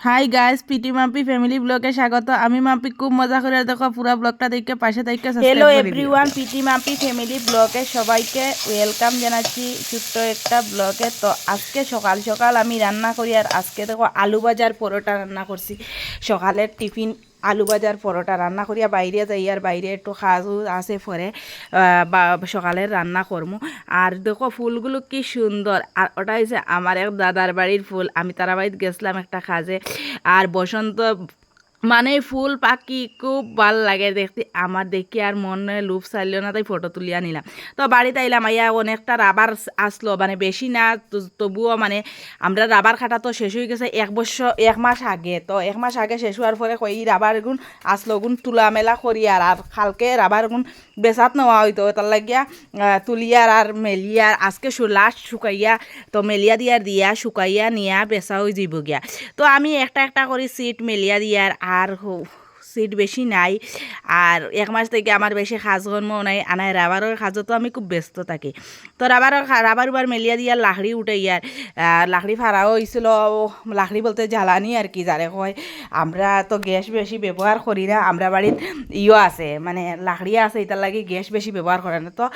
Hi guys PT Mampi family ব্লগে স্বাগত। আমি মাম্পি খুব মজা করে দেখো পুরো ব্লগটা দেখে পাশে থেকে hello everyone PT Mampi family ব্লগে সবাইকে ওয়েলকাম জানাচ্ছি ছোট্ট একটা ব্লগে তো আজকে সকাল সকাল আমি রান্না করি আর আজকে দেখো আলু বাজার পরোটা রান্না করছি। সকালের টিফিন আলু ভাজার পরোটা রান্না করিয়া বাইরে যাই, আর বাইরে একটু খাজু আছে পরে বা সকালের রান্না করমু আর দেখো, ফুলগুলো কি সুন্দর আর ওটা হয়েছে আমার এক দাদার বাড়ির ফুল, আমি তারা বাড়িতে গেছিলাম একটা খাজে আর বসন্ত মানে ফুল পাখি খুব ভালো লাগে দেখতে। আমার দেখি আর মনে লুপ চাইল না, তাই ফটো তুলিয়া নিলাম। তো বাড়িতে আইলাম, আইয়া অনেকটা রাবার আসলো মানে বেশি না তবুও মানে আমরা রাবার খাটা তো শেষ হয়ে গেছে এক বছর, এক মাস আগে। তো এক মাস আগে শেষ হওয়ার পরে এই রাবার গুণ আসলো গুণ তুলা মেলা করি আর আর কালকে রাবার গুণ বেচাত নেওয়া হইতো। তার লাগিয়া তুলিয়ার আর মেলিয়ার আজকে লাস্ট শুকাইয়া, তো মেলিয়া দিয়ার দিয়া শুকাইয়া নিয়া বেচা হয়ে যাইব গিয়া তো আমি একটা একটা করে সিট মেলিয়া দিয়ার আর হো- সিট বেশি নাই। আর এক মাস থেকে আমার বেশি সাজ কর্ম নাই। আনাই রাবারের সাজও তো আমি খুব ব্যস্ত থাকি। তো রাবারের খা- রাবার উবার মেলিয়া দিয়ার লাকড়ি উঠে ইয়ার লাকড়ি ফাড়াও হয়েছিল লাকড়ি বলতে জ্বালানি আর কি যারে কয়। আমরা তো গ্যাস বেশি ব্যবহার করি না। আমরা বাড়িত ইও আছে মানে লাকড়ি আছে এটার লাগে গ্যাস বেশি ব্যবহার করে না তো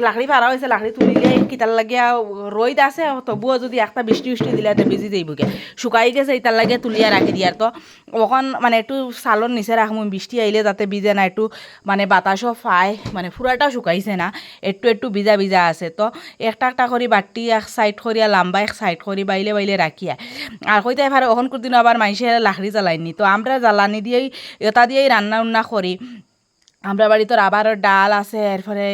লাকড়ি ফাড়া হয়েছে লাকড়ি তুলিলে কিতার লাগিয়া রোদ আছে তবুও যদি একটা বৃষ্টি বৃষ্টি দিলে, তো ভিজি যাইব গে শুকাই গেছে এটার লাগে তুলিয়া রাখি দিয়ার তো ওখন মানে একটু সালর নিচে রাখব বৃষ্টি আইলে যাতে ভিজে না একটু মানে বাতাসও পায় মানে পুরাটাও শুকাইছে না একটু একটু ভিজা ভিজা আছে। তো একটা একটা করে বাটি এক সাইড করিয়া লম্বা এক সাইড করি বাইলে বাইলে রাখিয়া আর কইতে পারে ওখন কোনদিন আবার মাইসে লাকড়ি জ্বালাইনি তো আমরা জ্বালানি দিয়েই, এটা দিয়েই রান্না উন্না করি আমরা বাড়িতে আবার ডাল আছে এরপরে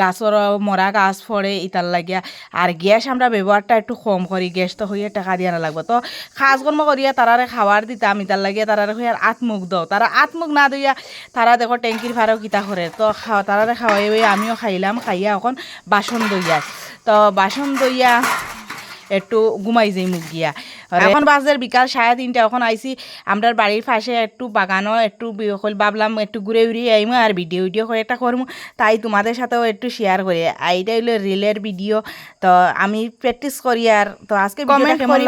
গাছর মরা গাছ পড়ে ইতার লাগিয়া। আর গ্যাস আমরা ব্যবহারটা একটু কম করি গ্যাস তো হইয়া টাকা দিয়া না লাগবে তো খাস কর্ম করিয়া তারারে খাওয়ার দিতাম ইতার লাগিয়া তারারে হইয়া আত্মুখ দাও। তারা আত্মুখ না দইয়া তারা দেখো ট্যাঙ্কির ভাড়াও কিতা করে তো খাওয়া তারারে খাওয়াই হইয়া আমিও খাইলাম, খাইয়া এখন বাসন দইয়া তো বাসন দইয়া একটু ঘুমাই যাই মুখ গিয়া। এখন বাজার বিকাল সাড়ে তিনটা এখন আইসি আমরা বাড়ির পাশে একটু বাগানও একটু হল ভাবলাম একটু ঘুরে ঘুরে আইমু আর ভিডিও ভিডিও করে একটা করব তাই তোমাদের সাথেও একটু শেয়ার করি। এইটা হইল রিলের ভিডিও তো আমি প্র্যাকটিস করি আর তো আজকে কমেন্ট কেমন